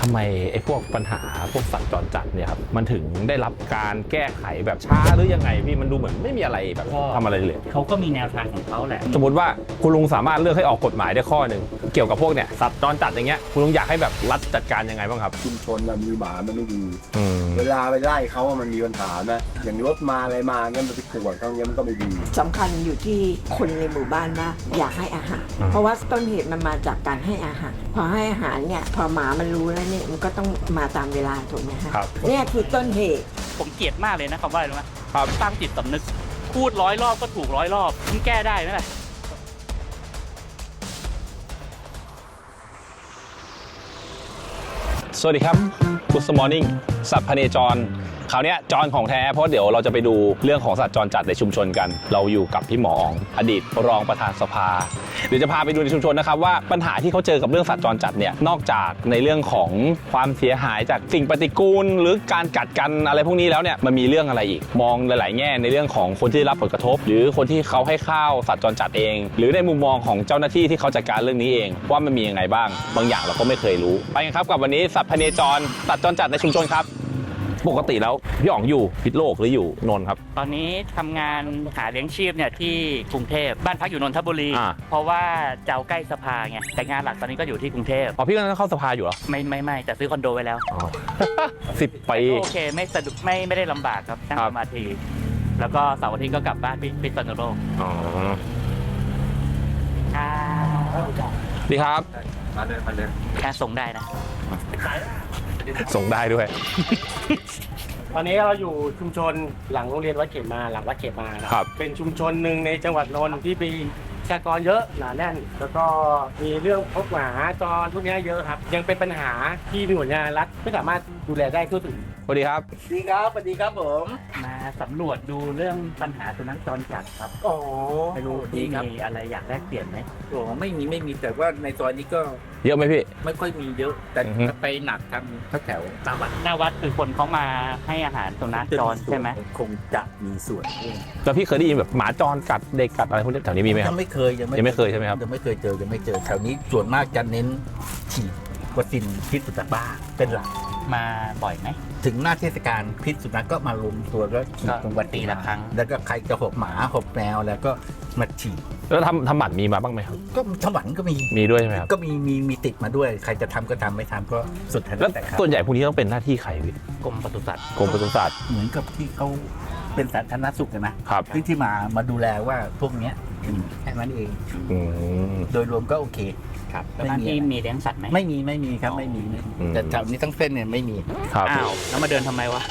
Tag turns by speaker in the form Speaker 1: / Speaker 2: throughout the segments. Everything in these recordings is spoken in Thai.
Speaker 1: ทำไมไอ้พวกปัญหาพวกสัตว์จรจัดเนี่ยครับมันถึงได้รับการแก้ไขแบบช้าหรือยังไงพี่มันดูเหมือนไม่มีอะไรแบบ
Speaker 2: ก็
Speaker 1: ทำอะไรเลย
Speaker 2: เขาก็มีแนวทางของเขาแหละ
Speaker 1: สมมติว่าคุณลุงสามารถเลือกให้ออกกฎหมายได้ข้อหนึ่ง เกี่ยวกับพวกเนี่ยสัตว์จรจัดอย่างเงี้ยคุณลุงอยากให้แบบรัฐจัดการยังไงบ้างครับ
Speaker 3: ชุมชนน่ะมีหมามันไม่ดี
Speaker 1: อืม
Speaker 3: เวลาไปไล่เขาอะมันมีปัญหานะอย่างรถมาอะไรมาเงี้ยมันไปขวดเขาเงี้ยมันก็ไม่ดี
Speaker 4: สำคัญอยู่ที่คนในหมู่บ้านว่าอยากให้อาหาร
Speaker 1: อืม
Speaker 4: เพราะว่าต้นเหตุมันมาจากการให้อาหาร พอให้อาหารเนี่ย พอหมามันรู้แล้วเนี่ยมันก็ต้องมาตามเวลาถูกไหมฮะ
Speaker 1: ครับ
Speaker 4: เนี่ยคือต้นเหตุ
Speaker 2: ผมเกลียดมากเลยนะคำว่าอะไรรู้ไหม
Speaker 1: ครับ
Speaker 2: สร้างจิตสำนึก พูดร้อยรอบก็ถูกร้อยรอบมันแก้ได้ไหมล่ะ
Speaker 1: สวัสดีครับ Good Morning สัพพเนจร คราวนี้ยจรของแท้เพราะเดี๋ยวเราจะไปดูเรื่องของสัตว์จรจัดในชุมชนกัน เราอยู่กับพี่หมออ๋องอดีตรองประธานสภา เดี๋ยวจะพาไปดูในชุมชนนะครับว่าปัญหาที่เขาเจอกับเรื่องสัตว์จรจัดเนี่ยนอกจากในเรื่องของความเสียหายจากสิ่งปฏิกูล หรือการกัดกันอะไรพวกนี้แล้วเนี่ยมันมีเรื่องอะไรอีก มองหลาย ๆ แง่ในเรื่องของคนที่ได้รับผลกระทบ หรือคนที่เขาให้ข้าวสัตว์จรจัดเอง หรือในมุมมองของเจ้าหน้าที่ที่เขาจัดการเรื่องนี้เอง ว่ามันมียังไงบ้าง บางอย่างเราก็ไม่เคยรู้ ไปกันครับกับวันนี้สัตว์พเนจรสัตว์จรจัดในชุมชนครับ ปกติแล้วพี่อ๋องอยู่พิษโลกหรืออยู่นนท์ครับ
Speaker 2: ตอนนี้ทำงานหาเลี้ยงชีพเนี่ยที่กรุงเทพบ้านพักอยู่นนทบุรี
Speaker 1: อ่า
Speaker 2: เพราะว่าจะเอาใกล้สภาไงแต่งานหลักตอนนี้ก็อยู่ที่กรุงเทพ
Speaker 1: อ๋อพี่ก็ต้องเข้าสภาอยู่เหรอ
Speaker 2: ไม่ไม่ไม่แต่ซื้อคอนโดไว้แล้ว
Speaker 1: อ๋อ สิบปี
Speaker 2: โอเคไม่สะดุกไม่ไม่ได้ลำบากครับนั่ง
Speaker 1: ครับ
Speaker 2: สมาธิแล้วก็เสาร์อาทิตย์ก็กลับบ้านพิพิษณุโลก
Speaker 1: อ๋อ
Speaker 2: อ่า
Speaker 1: ดีครับ
Speaker 3: มาเลยมาเลย
Speaker 2: แค่ส่งได้นะ
Speaker 1: ส่งได้ด้วย
Speaker 5: ตอนนี้เราอยู่ชุมชนหลังโรงเรียนวัดเขมาหลังวัดเขมานะครับ เป็นชุมชนหนึ่งในจังหวัดนนท์ที่มีประชากรเยอะหนาแน่น แล้วก็มีเรื่องพบหมาจรพวกนี้เยอะครับ ยังเป็นปัญหาที่หน่วยงานรัฐไม่สามารถดูแลได้ทั่วถึง
Speaker 1: สวัสดีครับ
Speaker 5: ดีครับสวัสดีครับผม
Speaker 2: มา สำรวจดูเรื่องปัญหาสุนัขจรจัดครับ
Speaker 5: อ๋อ
Speaker 2: ไม่รู้ที่มีอะไรอยากแลกเปลี่ยนไหม
Speaker 6: โอ้ไม่มีไม่มีแต่ว่าในซอยนี้ก็
Speaker 1: เยอะไหมพี่
Speaker 6: ไม่ค่อยมีเยอะ แต่
Speaker 1: อือฮึ
Speaker 6: ไปหนักทางแถวๆตามวัด
Speaker 2: หน้าวัดคือคนเขามาให้อาหารสุนัขจรใช่ไหม
Speaker 6: คงจะมีส่วน
Speaker 1: แล้วพี่เคยได้ยินแบบหมาจรกัดเด็กกัดอะไรพวกนี้แถวนี้มีไหมค
Speaker 6: ยั
Speaker 1: รับ
Speaker 6: งไม่เคยยังไม่
Speaker 1: ยังไม่เคยใช่ไหมครับ
Speaker 6: ยังไม่เคยเจอยังไม่เจอแถวนี้ส่วนมากจะเน้นฉีด วัคซีนพิษสุนัขบ้าเป็นหลัก
Speaker 2: มาบ่อยไหม
Speaker 6: ถึงหน้าเทศกาลพิษสุนัขก็มารวมตัวแล้วฉีด
Speaker 2: ก็
Speaker 6: ตรงวัน
Speaker 2: ปีละครั้ง
Speaker 6: แล้วก็ใครจะหกหมาหกแมวแล้วก็มาฉีด
Speaker 1: แล้วทำทำหมันมีมาบ้างไหมครับ
Speaker 6: ก็ถวันก็มี
Speaker 1: มีด้วยใช่ไหมครับ
Speaker 6: ก็มีมีมีติดมาด้วย ใครจะทำก็ทำไม่ทำก็สุดแท้
Speaker 1: แล้ว
Speaker 6: แต่ครับ
Speaker 1: ส่วนใหญ่พวกนี้ต้องเป็นหน้าที่ใครพี่
Speaker 2: กรมปศุสัตว์
Speaker 1: กรมปศุสัตว์
Speaker 6: เหมือนกับที่เขาเป็นสาธารณสุขอะนะครับที่ที่มามาดูแลว่าพวกเนี้ยอืมแค่นั้นเอง
Speaker 1: อืม
Speaker 6: โดยรวมก็โอเค
Speaker 2: ครับ
Speaker 6: ไม่
Speaker 2: แล้ว
Speaker 6: มี
Speaker 2: ที่
Speaker 6: อะไร
Speaker 2: มีเลี้ยงสัตว์ไหม
Speaker 6: ไม่มีไม่มีครับไม่มีไม่มี
Speaker 1: อืม
Speaker 6: แต่แถวนี้ทั้งเส้นเนี่ยไม่มี
Speaker 1: ครับ
Speaker 2: อ้าว แล้วมาเดินทำไมวะ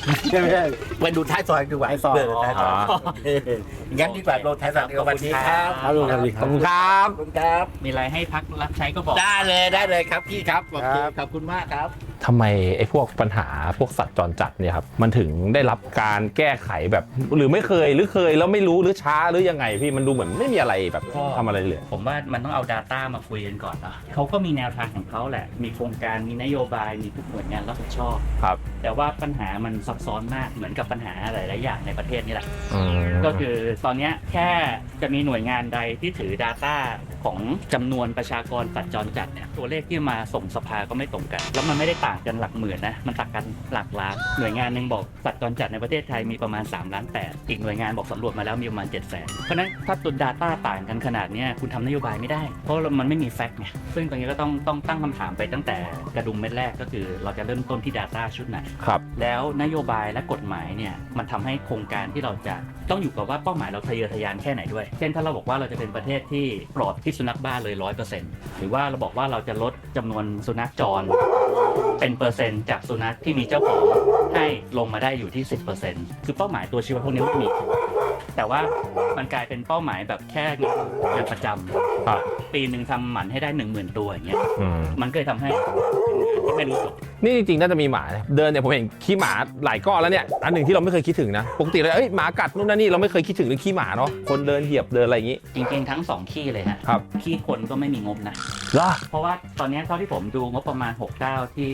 Speaker 6: ไปดูท้ายซอยดีกว่า
Speaker 5: ท้ายซอย
Speaker 6: เท้ายซอย
Speaker 1: อ๋อ
Speaker 6: เอองั้นดีกว่าโรท้ายซอยดีกว่าวันนี้ครับ
Speaker 5: ครับลุงสวัสดีค
Speaker 1: ข
Speaker 5: รั
Speaker 1: อบบคุณครับ
Speaker 6: ขอบคุณครับ
Speaker 2: มีอะไรให้พักรับใช้ก็บอก
Speaker 6: ได้เลยได้เลยครับพี่ครับโอเค
Speaker 5: ครับ
Speaker 6: ขอบคุณมากครับ
Speaker 1: ทำไมไอ้พวกปัญหาพวกสัตว์จรจัดเนี่ยครับมันถึงได้รับการแก้ไขแบบ หรือไม่เคยหรือเคยแล้วไม่รู้หรือช้าหรือยังไงพี่มันดูเหมือนไม่มีอะไรแบบทำอะไรเลย
Speaker 2: ผมว่ามันต้องเอา Data มาคุยกันก่อนนะเขาก็มีแนวทางของเขาแหละ มีโครงการมีนโยบายมีทุกหน่วยงานรับผิดชอบ
Speaker 1: ครับ
Speaker 2: แต่ว่าปัญหามันซับซ้อนมากเหมือนกับปัญหาหลายๆอย่างในประเทศนี่แหละ
Speaker 1: อืม
Speaker 2: ก็คือตอนเนี้ยแค่จะมีหน่วยงานใดที่ถือ Data ของจำนวนประชากรสัตว์จรจัดเนี่ยตัวเลขที่มาส่งสภาก็ไม่ตรงกัน แล้วมันไม่ได้ต่างกันหลักหมื่นนะ มันต่างกันหลักล้าน หน่วยงานหนึ่งบอกสัตว์จรจัดในประเทศไทยมีประมาณ3ล้าน8อีกหน่วยงานบอกสำรวจมาแล้วมีประมาณ7 0 0 0 0 0เพราะฉะนั้นถ้าตัว Data ต่างกันขนาดเนี้ยคุณทำนโยบายไม่ได้ เพราะมันไม่มีแฟกต์ไงซึ่งตรงนี้ก็ต้องต้องตั้งคำถามไปตั้งแต่กระดุมเม็ดแรกก็คือ เราจะเริ่มต้นที่ Data ชุดไหน
Speaker 1: ครับ
Speaker 2: แล้วนโยบายและกฎหมายเนี่ยมันทำให้โครงการที่เราจะต้องอยู่กับว่าเป้าหมายเราทะเยอทะยานแค่ไหนด้วย เช่นถ้าเราบอกว่าเราจะเป็นประเทศที่ปลอดพิษสุนัขบ้าเลยร้อยเปอร์เซ็นต์หรือว่าเราบอกว่าเราจะลดจำนวนสุนัขจร เป็นเปอร์เซ็นต์จากสุนัขที่มีเจ้าของให้ลงมาได้อยู่ที่ 10%คือเป้าหมายตัวชีวัดพวกนี้ไม่มี แต่ว่ามันกลายเป็นเป้าหมายแบบแค่งานประจำ
Speaker 1: ครับ
Speaker 2: ปีหนึ่งทำหมันให้ได้หนึ่งหมื่นตัวอย่างเงี้ย
Speaker 1: อืม
Speaker 2: มันก็เลยทำให้ที่ไม่รู้จบ
Speaker 1: นี่จริงๆน่าจะมีหมานะเดินเนี่ยผมเห็นขี้หมาหลายก้อนแล้วเนี่ยอันหนึ่งที่เราไม่เคยคิดถึงนะปกติเราเอ้ยหมากัดนู่นนั่นนี่เราไม่เคยคิดถึงเรื่องขี้หมาเนาะคนเดินเหยียบเดินอะไรอย่างงี้
Speaker 2: จริงๆทั้งสองขี้เลยฮะ
Speaker 1: ครับ
Speaker 2: ขี้คนก็ไม่มีงบนะ
Speaker 1: เหรอ
Speaker 2: เพราะว่าตอนนี้เท่าที่ผมดูงบประมาณ69ที่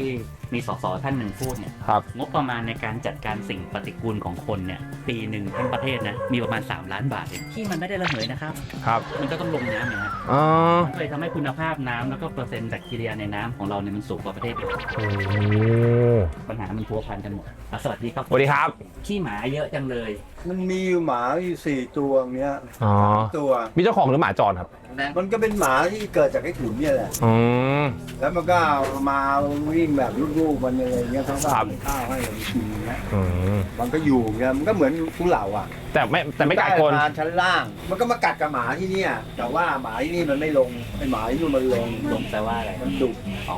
Speaker 2: มีสสท่านหนึ่งพูดเนี่ย
Speaker 1: ครับ
Speaker 2: งบประมาณในการจัดการสิ่งปฏิกูลของคนเนี่ยปีหนึ่งทั้งประเทศนะมีประมาณ 3 ล้านบาทเองที่มันไม่ได้ระเหยนะครับ
Speaker 1: ครับ
Speaker 2: มันก็ต้องลงน้ำเนี่ยฮะ
Speaker 1: อ๋อ
Speaker 2: เลยทำให้คุณภาพน้ำแล้วก็เปอร์เซ็นต์แบคทีเรียในน้ำของเราเนี่ยมันสูงกว่าประเทศอื่น
Speaker 1: โอ้
Speaker 2: ปัญหามันพัวพันกันหมดอะสวัสดีครับ
Speaker 1: สวัสดีครับ
Speaker 2: ขี้หมาเยอะจังเลย
Speaker 3: มันมีอยู่หมาอยู่สี่ตัวเนี้ย
Speaker 1: อ๋อ
Speaker 3: ตัว
Speaker 1: มีเจ้าของหรือหมาจรครับ
Speaker 3: มันก็เป็นหมาที่เกิดจากไอ้ขุนเนี่ยแหละ
Speaker 1: อืม
Speaker 3: แล้วมันก็เอามาวิ่งแบบลูกๆมันอะไรเงี้ยทั้ง
Speaker 1: ครั
Speaker 3: บ้า
Speaker 1: บ
Speaker 3: นข้าวให้มันกินเงี้ย
Speaker 1: อืม
Speaker 3: มันก็อยู่เงี้ยมันก็เหมือนผู้เหล่าอะ
Speaker 1: แต่ไม่แต่ไม่กัดคน
Speaker 3: ได้มาชั้นล่าง มันก็มากัดกับหมาที่เนี่ย แต่ว่าหมาที่นี่มันไม่ลงไอ้หมาที่นู่นมันลง
Speaker 2: ลงแปลว่าอะไร
Speaker 3: มันดุ
Speaker 2: อ๋อ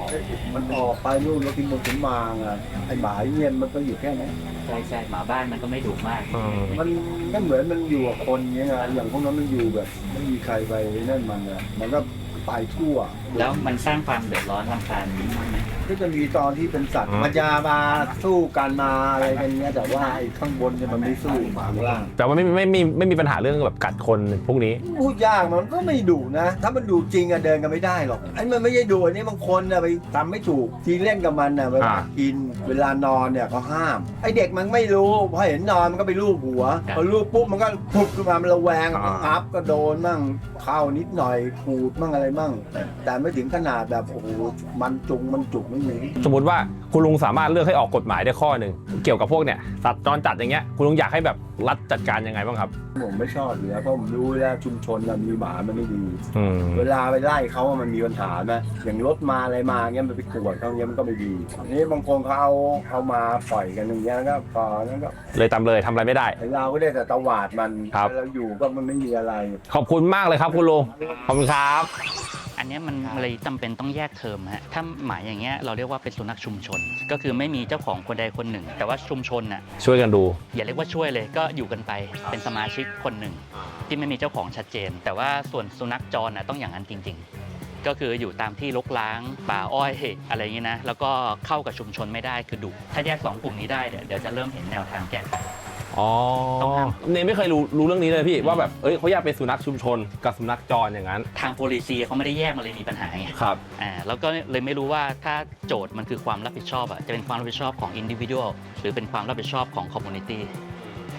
Speaker 3: มันออกไปนู่นแล้วกินมงกินมางอะไอ้หมาที่เนี่ยมันก็อยู่แค่นั้น
Speaker 2: ใช่ใช่หมาบ้านมันก็ไม่ดุมาก
Speaker 1: อืม
Speaker 3: มันก็เหมือนมันอยู่กับคนเงี้ยไงอย่างพวกนั้นมันอยู่แบบไม่มีใครไปนั่นมันเนี่ยมันก็ไปทั่ว
Speaker 2: แล้วมันสร้างความเดือดร้อนรำคาญมากไหม
Speaker 3: ก็จะมีตอนที่เป็นสัตว์มันจะมาสู้กันมาอะไรกันเงี้ยแต่ว่าไอ้ข้างบนเนี่ยมันไม่สู้หมาข้างล่าง
Speaker 1: แต่ว่าไม่ไม่ไม่มีไม่มีปัญหาเรื่องแบบกัดคนพวกนี้
Speaker 3: พูดยากมันก็ไม่ดุนะ ถ้ามันดุจริงอะเดินกันไม่ได้หรอกไอ้มันไม่ใช่ดุอันนี้บางคนอะไปทำไม่ถูกทีเล่นกับมันอะเวลา
Speaker 1: อ่า
Speaker 3: กินเวลานอนเนี่ยเขาห้าม ไอ้เด็กมันไม่รู้พอเห็นนอนมันก็ไปลูบหัวพอลูบปุ๊บมันก็พุบขึ้นมามันระแวงมันงับก็โดนมั่งเข้านิดหน่อยขูดมั่งอะไรมั่ง แต่ไม่ถึงขนาดแบบโอ้โหมันจุงมันจุกไม่มี
Speaker 1: สมมติว่าคุณลุงสามารถเลือกให้ออกกฎหมายได้ข้อหนึ่งเกี่ยวกับพวกเนี่ยสัตว์จรจัดอย่างเงี้ยคุณลุงอยากให้แบบรัฐจัดการยังไงบ้างครับ
Speaker 3: ผมไม่ชอบอยู่แล้วเพราะผมรู้แล้วชุมชนน่ะมีหมามันไม่ดี
Speaker 1: อืม
Speaker 3: เวลาไปไล่เขาอะมันมีปัญหานะอย่างรถมาอะไรมาเงี้ยมันไปขวดเขาเงี้ยมันก็ไม่ดีนี่บางคนเขาเอาเอามาปล่อยกันอย่างเงี้ยก็พอแล้วก็
Speaker 1: เลยตามเลยทำอะไรไม่ได้
Speaker 3: ไอ้เราก็ได้แต่ตวาดมัน
Speaker 1: ครับ
Speaker 3: เราอยู่ก็มันไม่มีอะไร
Speaker 1: ขอบคุณมากเลยครับคุณลุงขอบคุณครับ
Speaker 2: อัน เนี้ยมันเลยจำเป็นต้องแยกเทอมฮะถ้าหมาอย่างเงี้ยเราเรียกว่าเป็นสุนัขชุมชน ก็คือไม่มีเจ้าของคนใดคนหนึ่ง แต่ว่าชุมชนน่ะ
Speaker 1: ช่วยกันดู
Speaker 2: อย่าเรียกว่าช่วยเลยก็อยู่กันไปเป็นสมาชิกคนหนึ่ง ที่ไม่มีเจ้าของชัดเจน แต่ว่าส่วนสุนัขจรน่ะต้องอย่างนั้นจริง ๆ ก็คืออยู่ตามที่รกร้างป่าอ้อยอะไรอย่างงี้นะแล้วก็เข้ากับชุมชนไม่ได้คือดุถ้าแยกสองกลุ่มนี้ได้เดี๋ยวเดี๋ยวจะเริ่มเห็นแนวทางแก้ไข
Speaker 1: อ๋อ
Speaker 2: ต้องห้าม
Speaker 1: เนยไม่เคยรู้รู้เรื่องนี้เลยพี่ว่าแบบเอ้ยเขาอยากเป็นสุนัขชุมชนกับสุนัขจรอย่างนั้น
Speaker 2: ทางโพลิซีเขาไม่ได้แยกมาเลยมีปัญหาไง
Speaker 1: ครับ
Speaker 2: อ่าแล้วก็เลยไม่รู้ว่าถ้าโจทย์มันคือความรับผิดชอบอะจะเป็นความรับผิดชอบของ individual หรือเป็นความรับผิดชอบของ community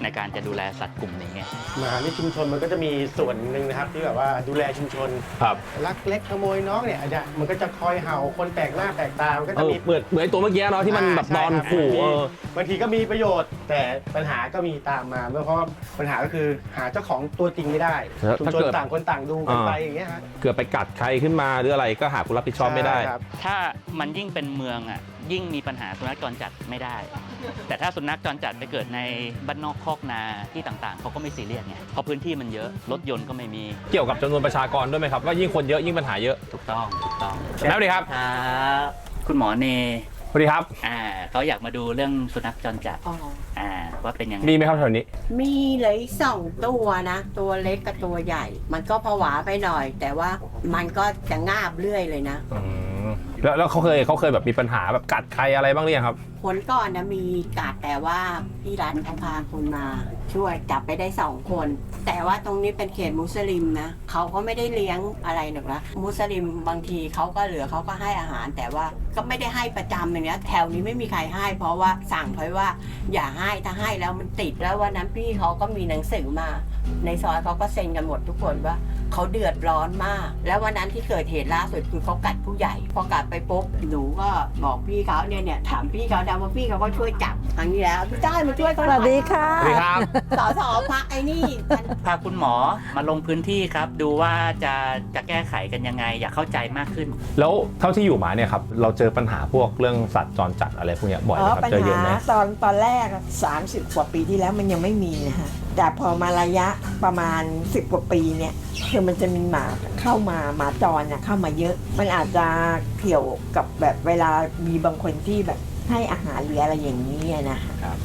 Speaker 2: ในการจะดูแลสัตว์กลุ่มนี้ไง
Speaker 5: หมาในชุมชนมันก็จะมีส่วนหนึ่งนะครับ ที่แบบว่าดูแลชุมชน
Speaker 1: ครับ
Speaker 5: ลักเล็กขโมยน้องเนี่ยอาจจะมันก็จะคอยเห่าคนแปลกหน้าแปลกตามันก็
Speaker 1: เอ
Speaker 5: จะ
Speaker 1: อ
Speaker 5: มี
Speaker 1: เหมือนเหมือนไอ้ตัวเมื่อกี้เนาะที่มันแบบนอน
Speaker 5: ใช่ครับ
Speaker 1: ขู่เออ
Speaker 5: บางทีก็มีประโยชน์ แต่ปัญหาก็มีตามมาเพราะว่าปัญหาก็คือหาเจ้าของตัวจริงไม่ได้
Speaker 1: แล้ว
Speaker 5: ชุม
Speaker 1: ถ้า
Speaker 5: ชน
Speaker 1: เกิด
Speaker 5: ต่างคนต่างดูกัน
Speaker 1: อ่า
Speaker 5: ไปอย่างเงี้ยฮะ
Speaker 1: เกิดไปกัดใครขึ้นมาหรืออะไรก็หาผู้รับผิดชอบไม่ได้
Speaker 5: ใครับ
Speaker 2: ถ้ามันยิ่งเป็นเมืองอะยิ่งมีปัญหาสุนัขจรจัดไม่ได้ แต่ถ้าสุนัขจรจัดไปเกิดในบ้านนอกคอกนาที่ต่างๆ เขาก็ไม่ซีเรียสไงเพราะพื้นที่มันเยอะรถยนต์ก็ไม่มี
Speaker 1: เกี่ยวกับจำนวนประชากรด้วยไหมครับว่ายิ่งคนเยอะยิ่งปัญหาเยอะ
Speaker 2: ถูกต้องถูกต้อง
Speaker 1: แล้วสวัสดีครับ
Speaker 2: ครับคุณหมอเน
Speaker 1: สวัสดีครับ
Speaker 2: อ่าเขาอยากมาดูเรื่องสุนัขจรจัด
Speaker 4: อ๋อ
Speaker 2: อ่าว่าเป็นยังไง
Speaker 1: มีไหมครับแถวนี้
Speaker 4: มีเหลยสองตัวนะ ตัวเล็กกับตัวใหญ่ มันก็ผวาไปหน่อย แต่ว่ามันก็จะงาบเรื่อยเลยนะ
Speaker 1: อืม แล้วแล้วเขาเคยเขาเคยแบบมีปัญหาแบบกัดใครอะไรบ้างหรือยังครับ
Speaker 4: ผลก่อนนะมีกาดแต่ว่าพี่รัฐเขาพาคนมา ช่วยจับไปได้สองคน แต่ว่าตรงนี้เป็นเขตมุสลิมนะเขาก็ไม่ได้เลี้ยงอะไรหรอกนะมุสลิมบางทีเขาก็เหลือเขาก็ให้อาหาร แต่ว่าก็ไม่ได้ให้ประจำอย่างเงี้ยแถวนี้ไม่มีใครให้ เพราะว่าสั่งไว้ว่า อย่าให้ถ้าให้แล้วมันติดแล้ววันนั้นพี่เขาก็มีหนังสือมา ในซอยเขาก็เซ็นกันหมดทุกคนว่าเขาเดือดร้อนมาก แล้ววันนั้นที่เกิดเหตุล่าสุดคือเขากัดผู้ใหญ่ พอกลับไปปุ๊บหนูก็บอกพี่เขาเนี่ยเนี่ยถามพี่เขาดาว่าพี่เขาก็ช่วยจับครั้งนี้แล้วพี่จ้อยมาช่วยเขา
Speaker 7: ส
Speaker 4: หน่
Speaker 7: วั
Speaker 4: อย
Speaker 7: สดีค่ะ
Speaker 1: สวัสดีครับ
Speaker 4: สอสอพักไอ้นี่มัน
Speaker 2: พาคุณหมอมาลงพื้นที่ครับ ดูว่าจะจะแก้ไขกันยังไง อยากเข้าใจมากขึ้น
Speaker 1: แล้วเท่าที่อยู่มาเนี่ยครับเราเจอปัญหาพวกเรื่องสัตว์จรจัดอะไรพวกเนี้ยบ่อย
Speaker 7: อ๋
Speaker 1: ไหม
Speaker 7: อ
Speaker 1: ครับ
Speaker 7: ปัญ
Speaker 1: เจอเยอะ
Speaker 7: หา
Speaker 1: ไหม
Speaker 7: ตอนตอนแรกอะ30 กว่าปีที่แล้วมันยังไม่มีนะฮะแต่พอมาระยะประมาณ10กว่าปีเนี่ยคือมันจะมีหมาเข้ามาหมาจรน่ะเข้ามาเยอะ มันอาจจะเกี่ยวกับแบบเวลามีบางคนที่แบบให้อาหารหรืออะไรอย่างนี้อะนะ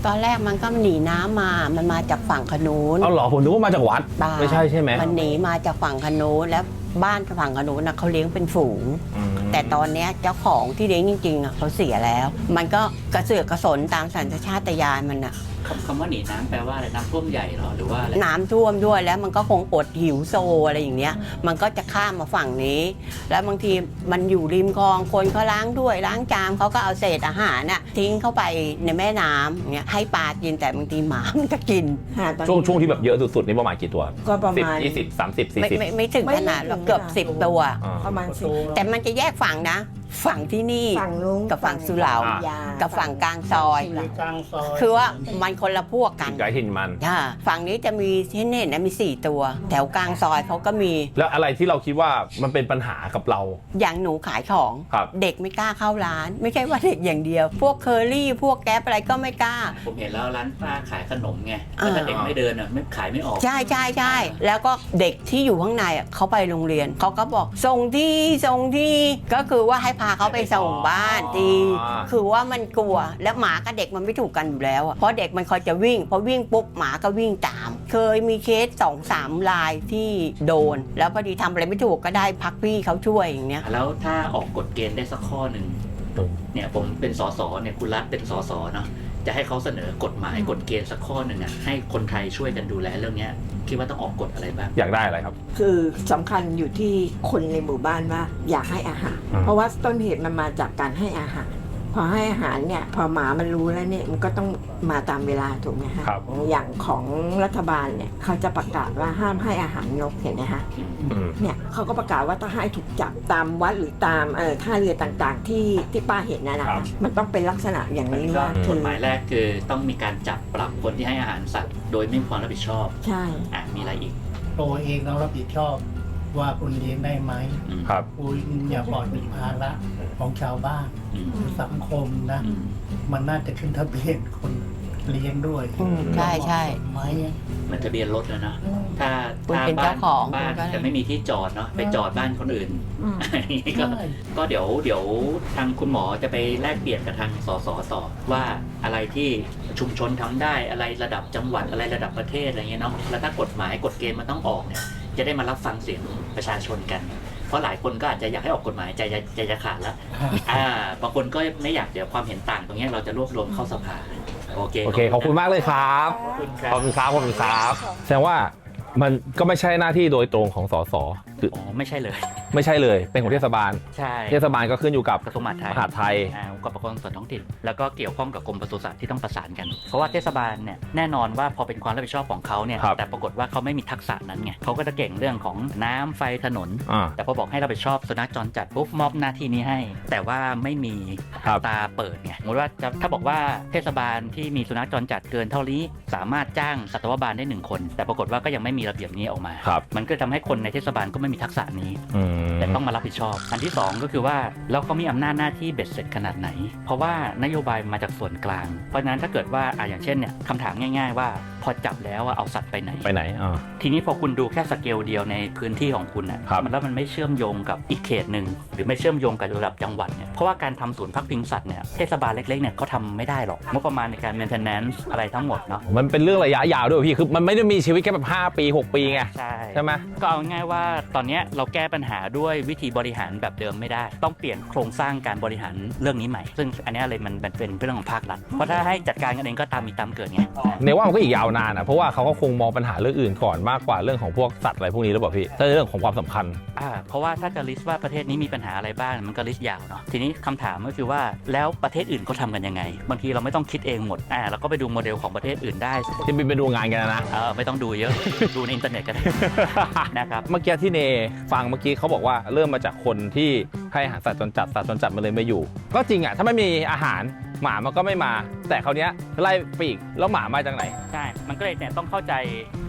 Speaker 4: ตอนแรกมันก็หนีน้ำมา มันมาจากฝั่งขนูน
Speaker 1: เอาเหรอผมนึกว่ามาจากวัด
Speaker 4: บ้า
Speaker 1: ไม่ใช่ใช่ไหม
Speaker 4: มันหนีมาจากฝั่งขนูนแล้วบ้านฝั่งขนูนนะเขาเลี้ยงเป็นฝูง
Speaker 1: อืม
Speaker 4: แต่ตอนเนี้ยเจ้าของที่เลี้ยงจริงๆอะเขาเสียแล้ว มันก็กระเสือกกระสนตามสัญชาตญาณมันอะ
Speaker 2: คำคำว่าหนีน้ำแปลว่าอะไรน้ำท่วมใหญ่เหรอหรือว่าอะไร
Speaker 4: น้ำท่วมด้วยแล้วมันก็คงอดหิวโซอะไรอย่างเงี้ย มันก็จะข้ามมาฝั่งนี้ แล้วบางทีมันอยู่ริมคลองคนเขาล้างด้วยล้างจามเขาก็เอาเศษอาหารน่ะทิ้งเข้าไปในแม่น้ำอย่างเงี้ยให้ปลากินแต่บางทีหมามันก็กิน
Speaker 7: หาตอน
Speaker 1: ช่วงช่วงที่แบบเยอะสุดๆนี่ประมาณกี่ตัว
Speaker 7: ก็ประ
Speaker 1: สิบ
Speaker 7: มาณ
Speaker 1: ยี่สิบสามสิบสี่
Speaker 4: ไม่
Speaker 1: สิบ
Speaker 4: ไม่ไม่ถึง
Speaker 7: ไม่
Speaker 4: ขนาดหรอก
Speaker 7: ไม่ถึง
Speaker 4: เกือบ
Speaker 7: ขนาด
Speaker 4: สิบตัว
Speaker 7: ประมาณสิบ
Speaker 4: แต่มันจะแยกฝั่งนะ ฝั่งที่นี่
Speaker 7: ฝั่งลุง
Speaker 4: กับฝั่งสุเหร่า
Speaker 7: ยา
Speaker 4: กับฝั่งกลางซอย
Speaker 5: กลางซอย
Speaker 4: คือว่ามันคนละพวกกัน
Speaker 1: ไกด์ถิ่นมัน
Speaker 4: ค่ะฝั่งนี้จะมีที่เห็นนะมีสี่ตัว แถวกลางซอยเขาก็มี
Speaker 1: แล้วอะไรที่เราคิดว่ามันเป็นปัญหากับเรา
Speaker 4: อย่างหนูขายของ
Speaker 1: ครับ
Speaker 4: เด็กไม่กล้าเข้าร้าน ไม่ใช่ว่าเด็กอย่างเดียว พวกเคอรี่ พวกแก๊ปอะไรก็ไม่กล้า
Speaker 2: ผมเห็นแล้วร้านป้าขายขนมไงแล้วถ้าเด็กไม่เดินอะไม่ขายไม่ออก
Speaker 4: ใช่ใช่ใช่แล้วก็เด็กที่อยู่ข้างในอะเขาไปโรงเรียนเขาก็บอกส่งที่ส่งที่ก็คือว่าให้พาเขาไปส่งบ้านที
Speaker 1: อ๋อ
Speaker 4: คือว่ามันกลัวแล้วหมากับเด็กมันไม่ถูกกันอยู่แล้วอะเพราะเด็กมันคอยจะวิ่งพอวิ่งปุ๊บหมาก็วิ่งตาม เคยมีเคสสองสามรายที่โดน แล้วพอดีทำอะไรไม่ถูกก็ได้พักพี่เขาช่วยอย่างเนี้ย
Speaker 2: แล้วถ้าออกกฎเกณฑ์ได้สักข้อหนึ่ง
Speaker 1: อืม
Speaker 2: เนี่ยผมเป็นสสเนี่ยคุณรัฐเป็นสสเนาะ จะให้เขาเสนอกฎหมายกฎเกณฑ์สักข้อหนึ่งอะให้คนไทยช่วยกันดูแลเรื่องเนี้ยคิดว่าต้องออกกฎอะไรบ้าง
Speaker 1: อยากได้อะไรครับ
Speaker 7: คือสำคัญอยู่ที่คนในหมู่บ้านว่าอยากให้อาหาร
Speaker 1: อืม
Speaker 7: เพราะว่าต้นเหตุมันมาจากการให้อาหาร พอให้อาหารเนี่ยพอหมามันรู้แล้วเนี่ยมันก็ต้องมาตามเวลาถูกไหมฮะ
Speaker 1: ครับ
Speaker 7: อย่างของรัฐบาลเนี่ยเขาจะประกาศว่าห้ามให้อาหารนกเห็นไหมฮะ
Speaker 1: อืม
Speaker 7: เนี่ยเขาก็ประกาศว่าถ้าให้ถูกจับตามวัดหรือตามเอ่อท่าเรือต่างๆ ที่ที่ป้าเห็นนะนะ
Speaker 1: ครั
Speaker 7: คะ
Speaker 1: บ
Speaker 7: มันต้องเป็นลักษณะอย่างนี้ว่า
Speaker 1: อืม
Speaker 2: ก
Speaker 7: คื
Speaker 2: ฎ
Speaker 7: อ
Speaker 2: หมายแรกคือต้องมีการจับปรับคนที่ให้อาหารสัตว์ โดยไม่มีความรับผิดชอบ
Speaker 7: ใช่
Speaker 2: อะมีอะไรอีก
Speaker 5: ตัวเองต้องรับผิดชอบ ว่าคุณเลี้ยงได้ไหม
Speaker 2: อืม
Speaker 1: ครับ
Speaker 5: คุณอย่าปล่อยเป็นภาระของชาวบ้าน
Speaker 2: อืม
Speaker 5: สังคมนะ
Speaker 2: อืม
Speaker 5: มันน่าจะขึ้นทะเบียนคนเลี้ยงด้วย
Speaker 7: อืม
Speaker 4: ใช่ใช่
Speaker 5: ไหม
Speaker 2: เหมือนทะเบียนรถนะนะถ้า
Speaker 4: คุณ
Speaker 2: ถ้า
Speaker 4: เป็น
Speaker 2: บ้า
Speaker 4: เจ้านของ
Speaker 2: บ้าน
Speaker 4: คุณก็เลย
Speaker 2: แต่ไม่มีที่จอดเนาะไปจอดบ้านคนอื่น
Speaker 5: อืม
Speaker 2: ก็
Speaker 5: ใช่
Speaker 2: ก็เดี๋ยวเดี๋ยวทางคุณหมอจะไปแลกเปลี่ยนกับทางสสต่อว่าอะไรที่ชุมชนทำได้อะไรระดับจังหวัดอะไรระดับประเทศอะไรเงี้ยเนาะแล้วถ้ากฎหมายกฎเกณฑ์มันต้องออกเนี่ย จะได้มารับฟังเสียงประชาชนกัน เพราะหลายคนก็อาจจะอยากให้ออกกฎหมายใจจะใจจะขาดแล้วอ่าบางคนก็ไม่อยากเดี๋ยวความเห็นต่างตรงเนี้ยเราจะรวบรวมเข้าสภาโอเค
Speaker 1: โอเคขอบคุณมากเลยครับ
Speaker 2: ขอบคุณครั
Speaker 1: ขอ
Speaker 2: บบ
Speaker 1: คุณครับขอบคุณครับแสดงว่ามันก็ไม่ใช่หน้าที่โดยตรงของสส คือ
Speaker 2: อ๋อไม่ใช่เลย
Speaker 1: ไม่ใช่เลย เป็นของเทศบาล
Speaker 2: ใช่
Speaker 1: เทศบาลก็ขึ้นอยู่กับ
Speaker 2: กระทรวงมหาดไทย
Speaker 1: มหาดไทย
Speaker 2: อ่าองค์กรปกครองส่วนท้องถิ่นแล้วก็เกี่ยวข้องกับกรมปศุสัตว์ที่ต้องประสานกัน เพราะว่าเทศบาลเนี่ยแน่นอนว่าพอเป็นความรับผิดชอบของเขาเนี่ย
Speaker 1: ครับ
Speaker 2: แต่ปรากฏว่าเขาไม่มีทักษะนั้นไงเขาก็จะเก่งเรื่องของน้ำไฟถนน
Speaker 1: อ่า
Speaker 2: แต่พอบอกให้เราไปชอบสุนัขจรจัดปุ๊บมอบหน้าที่นี้ให้ แต่ว่าไม่มี
Speaker 1: ครับ
Speaker 2: ตาเปิดไงสมมติว่าจะถ้าบอกว่าเทศบาลที่มีสุนัขจรจัดเกินเท่านี้ สามารถจ้างสัตวบาลได้หนึ่งคน แต่ปรากฏว่าก็ยังไม่มีระเบียบนี้ออกมา
Speaker 1: ครับ
Speaker 2: มันก็ทำให้คนในเทศบาลก็ไม่มีทักษะนี้
Speaker 1: อืม
Speaker 2: แต่ต้องมารับผิดชอบ อันที่ 2 ก็คือว่าแล้วเขามีอำนาจหน้าที่เบ็ดเสร็จขนาดไหน เพราะว่านโยบายมาจากส่วนกลาง เพราะฉะนั้นถ้าเกิดว่าอะอย่างเช่นเนี่ยคำถามง่าย ๆ ว่า พอจับแล้วอะเอาสัตว์ไปไหน
Speaker 1: ไปไหนอ่า
Speaker 2: ทีนี้พอคุณดูแค่สเกลเดียวในพื้นที่ของคุณอะ
Speaker 1: ครับ
Speaker 2: มันแล้วมันไม่เชื่อมโยงกับอีกเขตหนึ่งหรือไม่เชื่อมโยงกับระดับจังหวัดเนี่ยเพราะว่าการทำศูนย์พักพิงสัตว์เนี่ยเทศบาลเล็กๆเนี่ยเขาทำไม่ได้หรอกงบประมาณในการ maintenance อะไรทั้งหมดเนาะ
Speaker 1: มันเป็นเรื่องระยะยาวด้วยพี่คือมันไม่ได้มีชีวิตแค่แบบ5 ปี 6 ปีไง
Speaker 2: ใช่
Speaker 1: ใช่ไหม
Speaker 2: ก็เอาง่ายๆว่าตอนเนี้ยเราแก้ปัญหาด้วยวิธีบริหารแบบเดิมไม่ได้ ต้องเปลี่ยนโครงสร้างการบริหารเรื่องนี้ใหม่ ซึ่งอันเนี้ยอะไรมันมันเป็นเรื่องของภาครัฐเพราะถ้าให้จัดการกันเองก็ตามมีตามเกิดไง
Speaker 1: ในว่ามันก็อีกยาวนานอะเพราะว่าเขาก็คงมองปัญหาเรื่องอื่นก่อนมากกว่าเรื่องของพวกสัตว์อะไรพวกนี้หรือเปล่าพี่ถ้าเรื่องของความสำคัญ
Speaker 2: อ่าเพราะว่าถ้าจะลิสต์ว่าประเทศนี้มีปัญหาอะไรบ้างมันก็ลิสต์ยาวเนาะทีนี้คำถามก็คือว่าแล้วประเทศอื่นเขาทำกันยังไง บางทีเราไม่ต้องคิดเองหมดอ่าเราก็ไปดูโมเดลของประเทศอื่นได้
Speaker 1: ที่บินไปดูงานกันนะ
Speaker 2: เออไม่ต้องดูเยอะดูในอินเทอร์เน็ตก็ได้นะครับ
Speaker 1: เมื่อกี้ที่เนฟังเมื่อกี้เขาบอกว่าเริ่มมาจากคนที่ให้อาหารสัตว์จรจัดสัตว์จรจัดมันเลยไม่อยู่ ก็จริงอะถ้าไม่มีอาหาร หมามันก็ไม่มา แต่คราวเนี้ยไล่ปีกแล้วหมามาจากไหน
Speaker 2: ใช่ มันก็เลยเนี่ยต้องเข้าใจ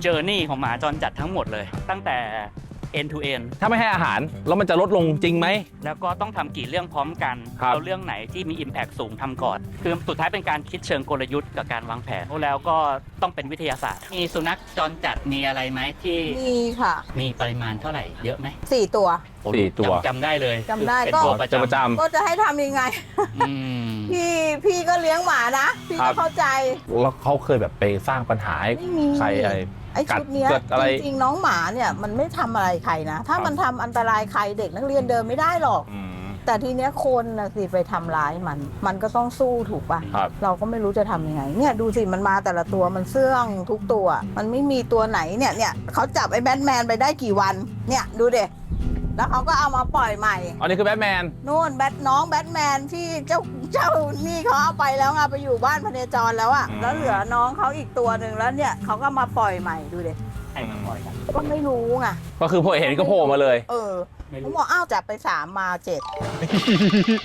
Speaker 2: เจอร์นี่ของหมาจรจัดทั้งหมดเลย ตั้งแต่ end to end
Speaker 1: ถ้าไม่ให้อาหาร แล้วมันจะลดลงจริงไหม
Speaker 2: แล้วก็ต้องทำกี่เรื่องพร้อมกัน
Speaker 1: ครับ
Speaker 2: เอาเรื่องไหนที่มี Impact สูงทำก่อน คือสุดท้ายเป็นการคิดเชิงกลยุทธ์กับการวางแผน แล้วก็ต้องเป็นวิทยาศาสตร์ มีสุนัขจรจัดมีอะไรไหมที่
Speaker 8: มีค่ะ
Speaker 2: มีปริมาณเท่าไหร่เยอะไหม
Speaker 8: สี่ตัว
Speaker 2: โอ้
Speaker 1: สี่ตัว
Speaker 2: จำจำได้เลย
Speaker 8: จำได้
Speaker 2: เป็น
Speaker 8: ก็
Speaker 2: ตัวประ
Speaker 1: จะประ
Speaker 2: จำ
Speaker 1: จำ
Speaker 8: ก็จะให้ทำยังไง
Speaker 2: อืม
Speaker 8: พี่พี่ก็เลี้ยงหมานะ พี่
Speaker 1: ครั
Speaker 8: ก็
Speaker 1: บ
Speaker 8: เข้าใจ
Speaker 1: แล้วเขาเคยแบบไปสร้างปัญหาให้
Speaker 8: ไม่มี
Speaker 1: ใครอะไร
Speaker 8: ไอ้ชุดเนี้ย
Speaker 1: กัดเกิดอะไร
Speaker 8: จริงๆน้องหมาเนี่ยมันไม่ทำอะไรใครนะ ถ้า
Speaker 1: ครับ
Speaker 8: มันทำอันตรายใครเด็กนักเรียนเดินไม่ได้หรอก
Speaker 1: อืม
Speaker 8: แต่ทีเนี้ยคนนะสิไปทำร้ายมัน มันก็ต้องสู้ถูกปะ
Speaker 1: ครับ
Speaker 8: เราก็ไม่รู้จะทำยังไง เนี่ยดูสิมันมาแต่ละตัวมันเสื่องทุกตัว มันไม่มีตัวไหนเนี่ยเนี่ยเขาจับไอ้แบทแมนไปได้กี่วัน เนี่ยดูเด็ แล้วเขาก็เอามาปล่อยใหม่
Speaker 1: อันนี้คือแบทแมน
Speaker 8: นู่นแบทน้องแบทแมนที่เจ้าเจ้านี่เขาเอาไปแล้วไงไปอยู่บ้านพเนจรแล้วอะ
Speaker 1: อืม
Speaker 8: แล้วเหลือน้องเขาอีกตัวหนึ่งแล้วเนี่ยเขาก็มาปล่อยใหม่ดูเด็
Speaker 2: ให้มาปล่อยกัน
Speaker 8: ก็ไม่รู้ไง
Speaker 1: ก็คือพอเห็นก็โผล่มาเลย
Speaker 8: เออ
Speaker 2: ไม่
Speaker 8: ผม
Speaker 2: รู้
Speaker 8: บอกอ้าวจับไปสามมาเจ็ด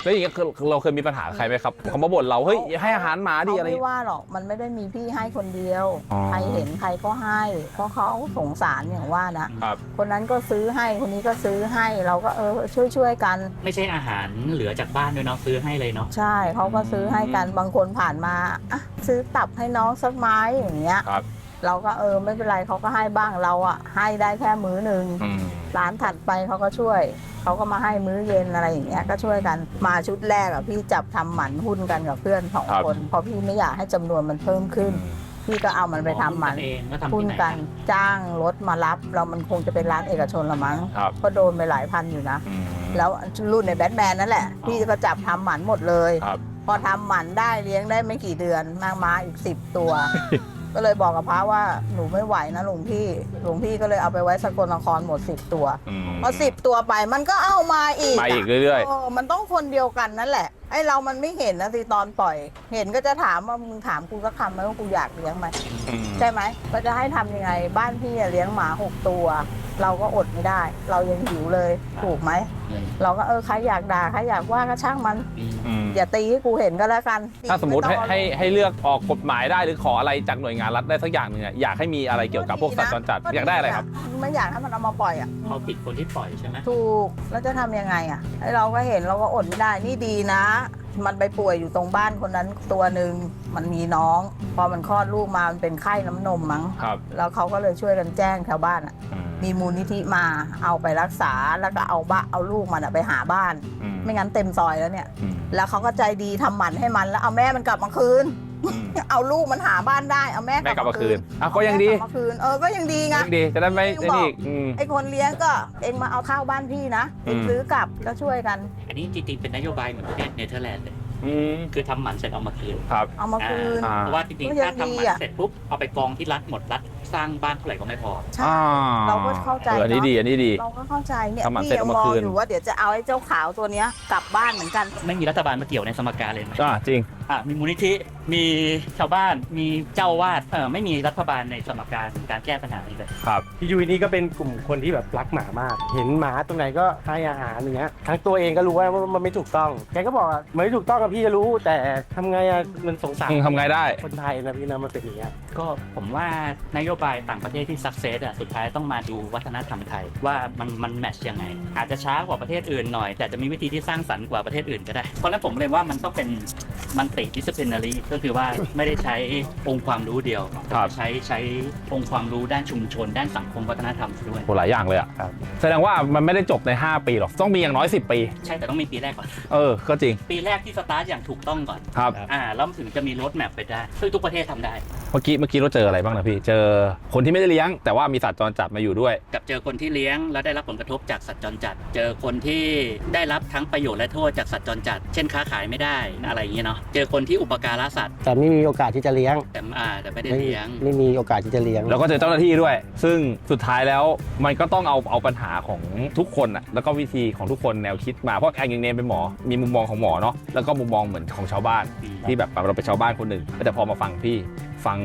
Speaker 1: แล้วอย่างเงี้ยคือเราเคยมีปัญหากับใครไหมครับเขามาบ่นเราเฮ้ยอย่าให้อาหารหมาดิ
Speaker 8: เขา
Speaker 1: อะไร
Speaker 8: ไม่ว่าหรอกมันไม่ได้มีพี่ให้คนเดียว
Speaker 1: อ๋อ
Speaker 8: ใครเห็นใครก็ให้ เพราะเขาสงสารอย่างว่านะ
Speaker 1: ครับ
Speaker 8: คนนั้นก็ซื้อให้คนนี้ก็ซื้อให้เราก็เออช่วยช่วยๆกัน
Speaker 2: ไม่ใช่อาหารเหลือจากบ้านด้วยเนาะซื้อให้เลยเนาะ
Speaker 8: ใช่เขาก็ซื้อให้กันบางคนผ่านมาอะซื้อตับให้น้องสักไม้อย่างเงี้ย
Speaker 1: ครับ
Speaker 8: เราก็เออไม่เป็นไรเขาก็ให้บ้างเราอะ ให้ได้แค่มื้อหนึ่ง
Speaker 1: อืม
Speaker 8: ร้านถัดไปเขาก็ช่วย เขาก็มาให้มื้อเย็นอะไรอย่างเงี้ยก็ช่วยกันมาชุดแรกอะพี่จับทำหมันหุ้นกันกับเพื่อนสอง
Speaker 1: ครับ
Speaker 8: คนเพราะพี่ไม่อยากให้จำนวนมันเพิ่มขึ้น พี่ก็เอามันไปทำหมัน
Speaker 2: เองก็ทำ
Speaker 8: หุ้
Speaker 2: ที่
Speaker 8: น
Speaker 2: ไหน
Speaker 8: กันจ้างรถมารับ เรามันคงจะเป็นร้านเอกชนละมั้ง
Speaker 1: ครับ
Speaker 8: ก็โดนไปหลายพันอยู่นะ
Speaker 1: อืม
Speaker 8: แล้วรุ่นในแบทแมนนั่นแหละ พี่ก็จับทำหมันหมดเลย
Speaker 1: ครับ
Speaker 8: พอทำหมันได้เลี้ยงได้ไม่กี่เดือนมามาอีกสิบตัว ก็เลยบอกกับพระว่าหนูไม่ไหวนะหลวงพี่หลวงพี่ก็เลยเอาไปไว้สกลนครหมดสิบตัว
Speaker 1: อืม
Speaker 8: พอสิบตัวไปมันก็เอามาอีก
Speaker 1: มาอีกเรื่อย
Speaker 8: เออมันต้องคนเดียวกันนั่นแหละไอ้เรามันไม่เห็นนะสิตอนปล่อย เห็นก็จะถามว่ามึงถามกูสักคำไหมว่ากูอยากเลี้ยงไหม
Speaker 1: ๆอืม
Speaker 8: ใช่ไหมก็จะให้ทำยังไง บ้านพี่อะเลี้ยงหมาหกตัว เราก็อดไม่ได้ เรายังหิวเลยถูกไหม เราก็เออใครอยากด่าใครอยากว่าก็ช่างมัน
Speaker 1: อืม
Speaker 8: อย่าตีให้กูเห็นก็แล้วกัน
Speaker 1: ถ้าสมมติให้
Speaker 8: ไต้อง
Speaker 1: ให้ให้เลือกออกกฎหมายได้หรือขออะไรจากหน่วยงานรัฐได้สักอย่างหนึ่งอะอยากให้มีอะไรเกี่ยวกับพวกสัตว์จรจัดอยากได้อะไรครับ
Speaker 8: ไม่อยากให้มันเอามาปล่อยอะ
Speaker 2: เขาผิดคนที่ปล่อยใช่ไหม
Speaker 8: ถูกแล้วจะทำยังไงอะไอเราก็เห็นเราก็อดไม่ได้นี่ดีนะ มันไปป่วยอยู่ตรงบ้านคนนั้นตัวหนึ่งมันมีน้อง พอมันคลอดลูกมามันเป็นไข้น้ำนมมั้ง
Speaker 1: ครับ
Speaker 8: แล้วเขาก็เลยช่วยกันแจ้งชาวบ้านอะ
Speaker 1: อืม
Speaker 8: มีมูลนิธิมาเอาไปรักษาแล้วก็เอาบ้าเอาลูกมันอะไปหาบ้าน
Speaker 1: อืม
Speaker 8: ไม่งั้นเต็มซอยแล้วเนี่ย
Speaker 1: อืม
Speaker 8: แล้วเขาก็ใจดีทำหมันให้มันแล้วเอาแม่มันกลับมาคืน
Speaker 1: อืม
Speaker 8: เอาลูกมันหาบ้านได้เอาแม่
Speaker 1: แม่กลับมาคืนอะก็ยังดี
Speaker 8: เอาแม่กลับมาคืนเออก็ยังดีไง
Speaker 1: ยังดีจะได้ไม่
Speaker 8: ยัง
Speaker 1: ได้
Speaker 8: บอก
Speaker 1: นี่อีกอืม
Speaker 8: ไอ้คนเลี้ยงก็เองมาเอาข้าวบ้านพี่นะเอง
Speaker 1: อืม
Speaker 8: ซื้อกลับก็ช่วยกัน
Speaker 2: อันนี้จริงๆเป็นนโยบายเหมือนประเทศเนเธอร์แลนด์เลย
Speaker 1: อืม
Speaker 2: คือทำหมันเสร็จเอามาคืน
Speaker 1: ครับ
Speaker 8: เอามาคืน
Speaker 1: อ่า
Speaker 2: เพราะว่าจริง
Speaker 8: ก็
Speaker 2: ๆ
Speaker 8: ยัง
Speaker 2: ถ้าทำห
Speaker 8: ดี
Speaker 2: มัน
Speaker 8: อะ
Speaker 2: เสร็จปุ๊บเอาไปกองที่รัฐหมดรัฐสร้างบ้านเท่าไหร่ก็ไม่พอ
Speaker 8: ใช่
Speaker 1: อ่า
Speaker 8: เราก็เข้าใจ
Speaker 1: อออันนี้
Speaker 8: เนอะ
Speaker 1: ดีอันนี้ดี
Speaker 8: เราก็เข้าใจเนี่ย
Speaker 1: ทำหมัน
Speaker 8: พี่
Speaker 1: เสร็จ
Speaker 8: ยัง
Speaker 1: เอา
Speaker 8: ม
Speaker 1: มา
Speaker 8: อง
Speaker 1: คืน
Speaker 8: อยู่ว่าเดี๋ยวจะเอาไอ้เจ้าขาวตัวเนี้ยกลับบ้านเหมือนกัน
Speaker 2: ไม่มีรัฐบาลมาเกี่ยวในสมการเลยไหม
Speaker 1: อ่าจริง
Speaker 2: อะมีมูลนิธิมีชาวบ้านมีเจ้าวาดเออไม่มีรัฐบาลในสมการการแก้ปัญหานี้เลย
Speaker 1: ครับ
Speaker 5: พี่ยุ้ยนี่ก็เป็นกลุ่มคนที่แบบรักหมามาก เห็นหมาตรงไหนก็ให้อาหารอย่างเงี้ยทั้งตัวเองก็รู้ว่ามันไม่ถูกต้องแกก็บอกว่ามันไม่ถูกต้องกับพี่จะรู้ แต่ทำไงอะมันสงสาร
Speaker 1: อืมทำไงได้
Speaker 5: คนไทยนะพี่นะมันเป็นอย่างเงี้ย
Speaker 2: ก็ผมว่านโยบายต่างประเทศที่สักเซสอะสุดท้ายต้องมาดูวัฒนธรรมไทยว่ามันมันแมทช์ยังไง อาจจะช้ากว่าประเทศอื่นหน่อย แต่จะมีวิธีที่สร้างสรรค์กว่าประเทศอื่นก็ได้ เพราะฉะนั้นผมเลยว่ามันต้องเป็น มันติดิส c i พ l นารีก็คือว่าไม่ได้ใช้องค์ความรู้เดียว
Speaker 1: ครับ
Speaker 2: ใช้ใช้องค์ความรู้ด้านชุมชน ด้านสังคมวัฒนธรรมด้วย
Speaker 1: โหหลายอย่างเลยอะแสดงว่ามันไม่ได้จบใน 5 ปีหรอก ต้องมีอย่างน้อย 10 ปี
Speaker 2: ใช่แต่ต้องมีปีแรกก่อน
Speaker 1: เออ ก็จริง
Speaker 2: ปีแรกที่สตาร์ทอย่างถูกต้องก่อน
Speaker 1: ครับ
Speaker 2: อ่าแล้วถึงจะมีรถแมพไปได้ ซึ่งทุกประเทศทำได้
Speaker 1: เมื่อกี้เมื่อกี้เราเจออะไรบ้างนะพี่ เจอคนที่ไม่ได้เลี้ยง แต่ว่ามีสัตว์จรจัดมาอยู่ด้วย
Speaker 2: กับเจอคนที่เลี้ยงแล้วได้รับผลกระทบจากสัตว์จรจัด เจอคนที่ได้รับทั้งประโยชน์และโทษจากสัตว์จรจัด เช่นค้าขายไม่ได้อะไรอย่างเงี้ยเนาะเจอคนที่อุปการะสัตว์
Speaker 5: แต่ไม่มีโอกาสที่จะเลี้ยง
Speaker 2: แต่อ่าแต่ไม่ได้เลี้ยง
Speaker 5: ไม่มีโอกาสที่จะเลี้ยง
Speaker 1: แล้วก็เจอเจ้าหน้าที่ด้วย ซึ่งสุดท้ายแล้วมันก็ต้องเอาเอาปัญหาของทุกคนอะแล้วก็วิธีของทุกคนแนวคิดมา เพราะแองยิงเนมเป็นหมอ มีมุมมองของหมอเนาะ แล้วก็มุมมองเหมือนของชาวบ้าน ที่แบบเราเป็นชาวบ้านคนหนึ่งแต่พอมาฟังพี่ ฟัง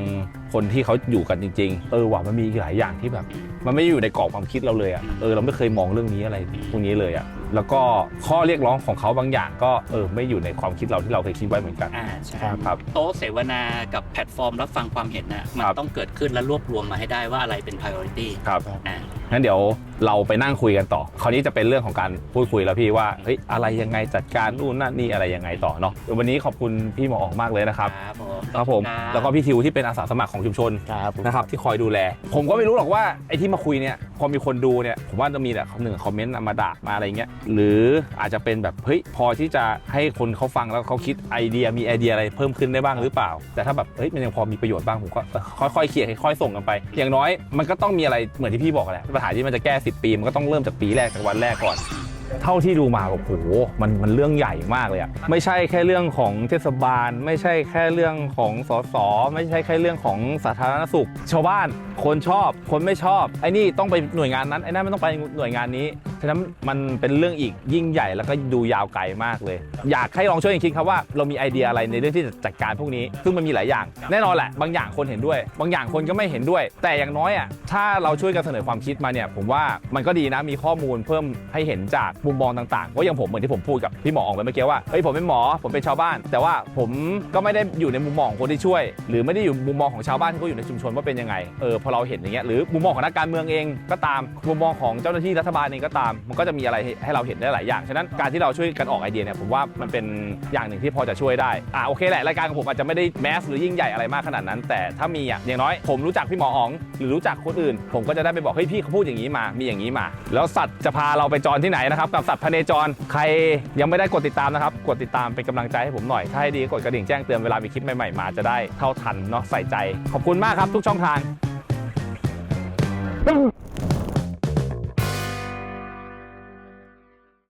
Speaker 1: คนที่เขาอยู่กันจริง ๆ เออว่ะมันมีอีกหลายอย่างที่แบบ มันไม่ได้อยู่ในกรอบความคิดเราเลยอะเออเราไม่เคยมองเรื่องนี้อะไรพวกนี้เลยอะแล้วก็ข้อเรียกร้องของเขาบางอย่างก็เออไม่อยู่ในความคิดเราที่เราเคยคิดไว้เหมือนกัน
Speaker 2: อ่าใช่
Speaker 1: ครับ
Speaker 2: โต๊ะเสวนากับแพลตฟอร์มรับฟังความเห็นนะมัน
Speaker 1: ครับ
Speaker 2: ต้องเกิดขึ้นและรวบรวมมาให้ได้ว่าอะไรเป็น priority
Speaker 1: ครับ
Speaker 2: อ่า
Speaker 1: งั้นเดี๋ยว เราไปนั่งคุยกันต่อ คราวนี้จะเป็นเรื่องของการพูดคุยแล้วพี่ว่าเฮ้ยอะไรยังไงจัดการนู่นนั่นนี่อะไรยังไงต่อเนาะเดี๋ยววันนี้ขอบคุณพี่หมอออกมากเลยนะครับ
Speaker 2: ครับผม
Speaker 1: ครับผมแล้วก็พี่ทิวที่เป็นอาสาสมัครของชุมชน
Speaker 5: ครับ
Speaker 1: นะครับที่คอยดูแล ผมก็ไม่รู้หรอกว่าไอ้ที่มาคุยเนี่ยพอมีคนดูเนี่ยผมว่าจะมีแต่หนึ่งคอมเมนต์มาด่ามาอะไรเงี้ยหรืออาจจะเป็นแบบเฮ้ยพอที่จะให้คนเขาฟังแล้วเขาคิดไอเดียมีไอเดียอะไรเพิ่มขึ้นได้บ้างหรือเปล่า แต่ถ้าแบบเฮ้ยมันยังพอมีประโยชน์บ้างผมก็เออค่อยๆเคลียร์ค่อยๆส่งกันไป อย่างน้อยมันก็ต้องมีอะไรเหมือนที่พี่บอกแหละปัญหาที่มันจะแก้10 ปีมันก็ต้องเริ่มจากปีแรกจากวันแรกก่อน เท่าที่ดูมาแบบโอ้โหมันมันเรื่องใหญ่มากเลยอะไม่ใช่แค่เรื่องของเทศบาล ไม่ใช่แค่เรื่องของสสไม่ใช่แค่เรื่องของสาธารณสุข ชาวบ้านคนชอบคนไม่ชอบไอ้นี่ต้องไปหน่วยงานนั้นไอ้นั่นไม่ต้องไปหน่วยงานนี้ ฉะนั้นมันเป็นเรื่องอีกยิ่งใหญ่แล้วก็ดูยาวไกลมากเลย อยากให้ลองช่วยกันคิดครับว่าเรามีไอเดียอะไรในเรื่องที่จะจัดการพวกนี้ ซึ่งมันมีหลายอย่าง แน่นอนแหละ บางอย่างคนเห็นด้วย บางอย่างคนก็ไม่เห็นด้วย แต่อย่างน้อยอะถ้าเราช่วยกันเสนอความคิดมาเนี่ยผมว่ามันก็ดีนะมีข้อมูลเพิ่มให้เห็นจากมุมมองต่างๆก็อย่างผมเหมือนที่ผมพูดกับพี่หมอออกไปเมื่อกี้ว่าเฮ้ยผมเป็นหมอผมเป็นชาวบ้าน แต่ว่าผมก็ไม่ได้อยู่ในมุมมองของคนที่ช่วย หรือไม่ได้อยู่มุมมองของชาวบ้านที่เขาอยู่ในชุมชนว่าเป็นยังไงเออพอเราเห็นอย่างเงี้ยหรือมุมมองของนักการเมืองเองก็ตามมุมมองของเจ้าหน้าที่รัฐบาลเองก็ตามมันก็จะมีอะไรให้เราเห็นได้หลายอย่าง ฉะนั้นการที่เราช่วยกันออกไอเดียเนี่ยผมว่ามันเป็นอย่างหนึ่งที่พอจะช่วยได้อ่าโอเคแหละรายการของผมอาจจะไม่ได้แมสหรือยิ่งใหญ่อะไรมากขนาดนั้น แต่ถ้ามีอะอย่างน้อยผมรู้จักพี่หมออ๋องหรือรู้จักคนอื่น ผมก็จะได้ไปบอกเฮ้ยพี่เขาพูดอย่างนี้มามีอย่างนี้มา แล้วสัตว์จะพาเราไปจรที่ไหนนะครับกับสัตว์พเนจรใครยังไม่ได้กดติดตามนะครับกดติดตามเป็นกำลังใจให้ผมหน่อยถ้าให้ดีก็กดกระดิ่งแจ้งเตือนเวลามีคลิปใหม่ๆมาจะได้เท่าทันเนาะใส่ใจ ขอบคุณมากครับทุกช่องทาง